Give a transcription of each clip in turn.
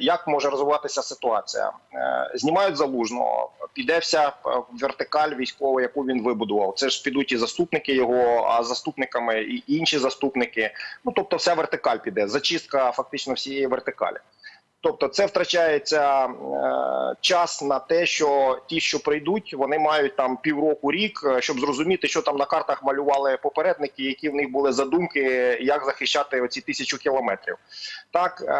як може розвиватися ситуація. Е, Знімають залужного, піде вся е, вертикаль військова, яку він вибудував. Це ж підуть і заступники його, а заступниками і інші заступники. Ну тобто, вся вертикаль піде. Зачистка фактично всієї вертикалі. Тобто, це втрачається е, час на те, що ті, що прийдуть, вони мають там півроку рік, е, щоб зрозуміти, що там на картах малювали попередники, які в них були задумки, як захищати оці тисячу кілометрів. Так, е,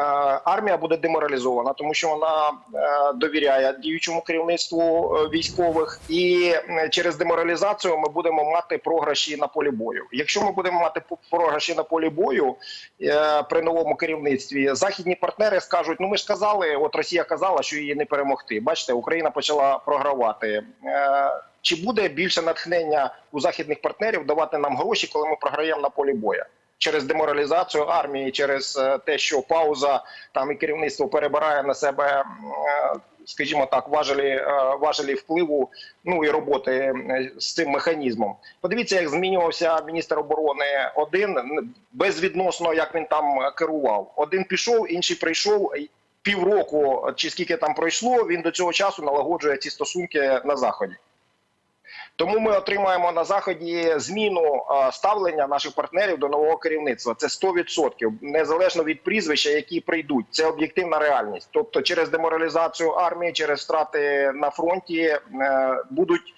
армія буде деморалізована, тому що вона е, довіряє діючому керівництву е, військових, і через деморалізацію ми будемо мати програші на полі бою. Якщо ми будемо мати програші на полі бою е, при новому керівництві, західні партнери скажуть: ну ми ж казали, от Росія казала, що її не перемогти. Бачите, Україна почала програвати. Е, Чи буде більше натхнення у західних партнерів давати нам гроші, коли ми програємо на полі бою? Через деморалізацію армії, через е, те, що пауза там і керівництво перебирає на себе, е, скажімо так, важелі, важелі впливу, ну і роботи з цим механізмом. Подивіться, як змінювався міністр оборони один безвідносно, як він там керував. Один пішов, інший прийшов. Півроку чи скільки там пройшло, він до цього часу налагоджує ці стосунки на заході. Тому ми отримаємо на заході зміну ставлення наших партнерів до нового керівництва. Це 100%, незалежно від прізвища, які прийдуть. Це об'єктивна реальність. Тобто, через деморалізацію армії, через втрати на фронті е, будуть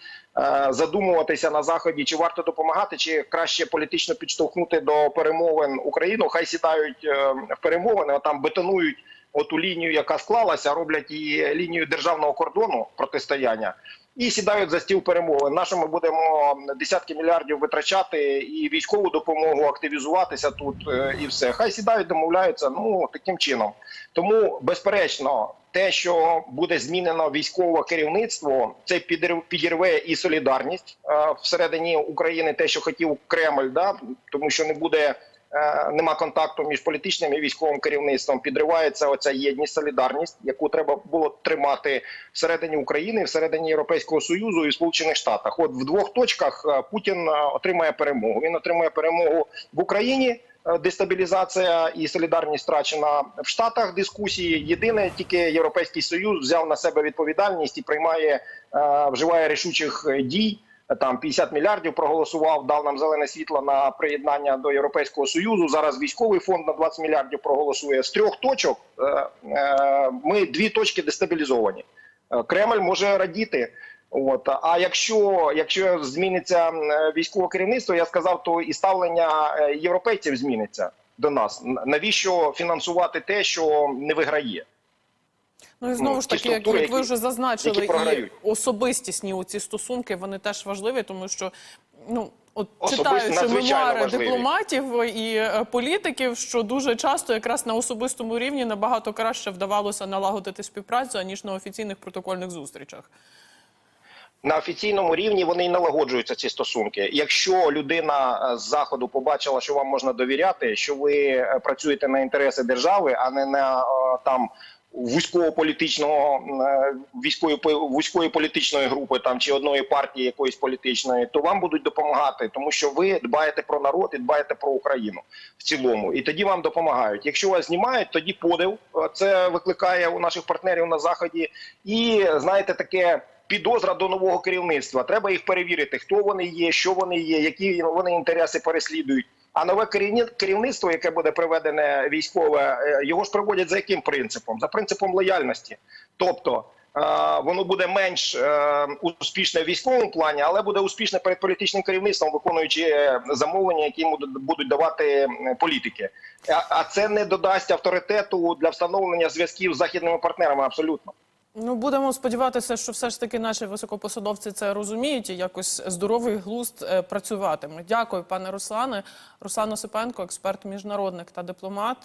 задумуватися на заході, чи варто допомагати, чи краще політично підштовхнути до перемовин Україну. Хай сідають е, в перемовини, а там бетонують. Оту лінію, яка склалася, роблять її лінію державного кордону протистояння і сідають за стіл перемовин. На ми будемо десятки мільярдів витрачати і військову допомогу активізуватися тут, е, і все. Хай сідають, домовляються. Ну таким чином. Тому, безперечно, те, що буде змінено військове керівництво, це підір- підірве і солідарність е, всередині України, те, що хотів Кремль, да тому що не буде. е, Нема контакту між політичним і військовим керівництвом. Підривається оця єдність, солідарність, яку треба було тримати всередині України, всередині Європейського союзу і Сполучених Штатах. От в двох точках е, Путін отримає перемогу. Він отримує перемогу в Україні. Е, Дестабілізація і солідарність втрачена в Штатах. Дискусії єдине, тільки Європейський Союз взяв на себе відповідальність і приймає е, вживає рішучих дій. Там 50 мільярдів проголосував, дав нам зелене світло на приєднання до Європейського союзу. Зараз військовий фонд на 20 мільярдів проголосує. З трьох точок е, ми дві точки дестабілізовані. Кремль може радіти. От а якщо, якщо зміниться е, військове керівництво, я сказав, то і ставлення е, європейців зміниться до нас. Навіщо фінансувати те, що не виграє? Ну і знову ж таки, як, як ви вже зазначили, і особистісні у ці стосунки вони теж важливі, тому що ну. От Особисто читаючи мемуари важливі. дипломатів і е, політиків, що дуже часто якраз на особистому рівні набагато краще вдавалося налагодити співпрацю аніж на офіційних протокольних зустрічах. На офіційному рівні вони й налагоджуються ці стосунки. Якщо людина е, з заходу побачила, що вам можна довіряти, що ви е, працюєте на інтереси держави, а не на е, там. Вузького-політичного е, військової вузької політичної групи там чи одної партії якоїсь політичної, то вам будуть допомагати, тому що ви дбаєте про народ і дбаєте про Україну в цілому, і тоді вам допомагають. Якщо вас знімають, тоді подив Е, це викликає у наших партнерів на заході, і знаєте, таке підозра до нового керівництва. Треба їх перевірити, хто вони є, що вони є, які вони інтереси переслідують. А нове керівництво, яке буде приведене військове, е, його ж приводять за яким принципом? За принципом лояльності. Тобто е, воно буде менш е, успішне в військовому плані, але буде успішне перед політичним керівництвом, виконуючи замовлення, які йому будуть давати політики. А це не додасть авторитету для встановлення зв'язків з західними партнерами. Абсолютно. Ну будемо сподіватися, що все ж таки наші високопосадовці це розуміють і якось здоровий глузд е, працюватиме. Дякую, пане Руслане. Руслан Осипенко, експерт міжнародник та дипломат.